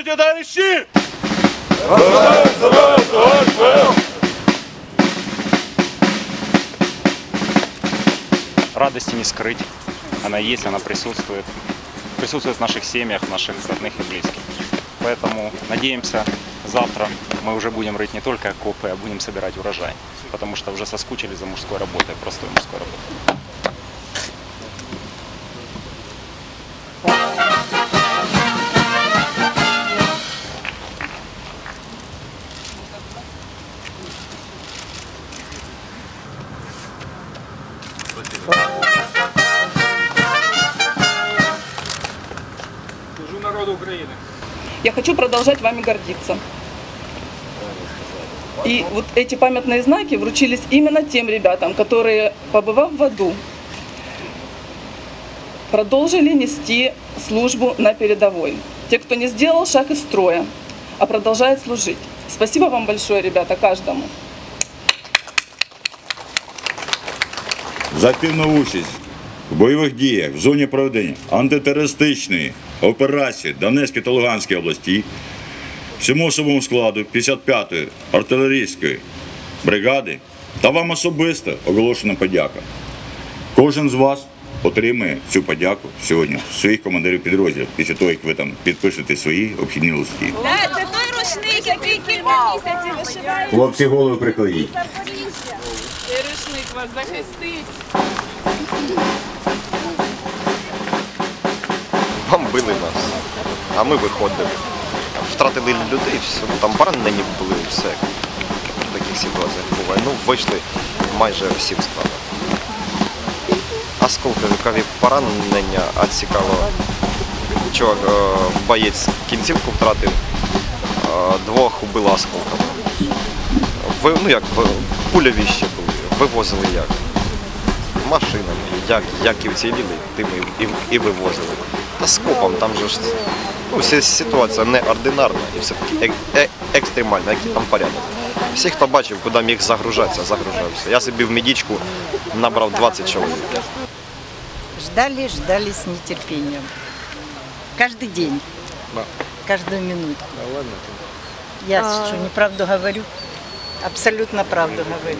Здравствуйте, товарищи! радости не скрыть. Она есть, она присутствует. Присутствует в наших семьях, в наших родных и близких. Поэтому надеемся, завтра мы уже будем рыть не только окопы, а будем собирать урожай. Потому что уже соскучились за мужской работой, простой мужской работой. України. Я хочу продолжать вами гордиться. И вот эти памятные знаки вручились именно тем ребятам, которые, побывав в аду, продолжили нести службу на передовой. Те, кто не сделал шаг из строя, а продолжает служить. Спасибо вам большое, ребята, каждому. за активну участь в бойових діях в зоні проведення антитерористичної операції Донецької та Луганської області всьому особовому складу 55-ї артилерійської бригади та вам особисто оголошена подяка. Кожен з вас отримає цю подяку сьогодні своїх командирів підрозділів після того, як ви там підпишете свої обхідні листи. Це той рушник, який кілька місяців вишиває. Хлопці голови приклеїть. И рушник вас захистить. Бомбили нас. А ми виходили. Втратили людей, все, ну, там поранені були, все. В таких ситуаціях буває. Ну, вийшли майже всім складом. Осколкові поранення, а цікаво. Чувак, е, боєць кінцівку втратив, е, двох убило осколками. Ви, ну як, ще були, вивозили як? Машинами, як, як і вціліли, тим і, і, і вивозили. Та скопом, там же ж ну, вся ситуація неординарна і все-таки ек, е- екстремальна, який там порядок. Всі, хто бачив, куди міг загружатися, загружався. Я собі в медичку набрав 20 чоловік. Ждали, ждали с нетерпением. Каждый день. Каждую минуту. Я что, неправду говорю? Абсолютно правду говорю.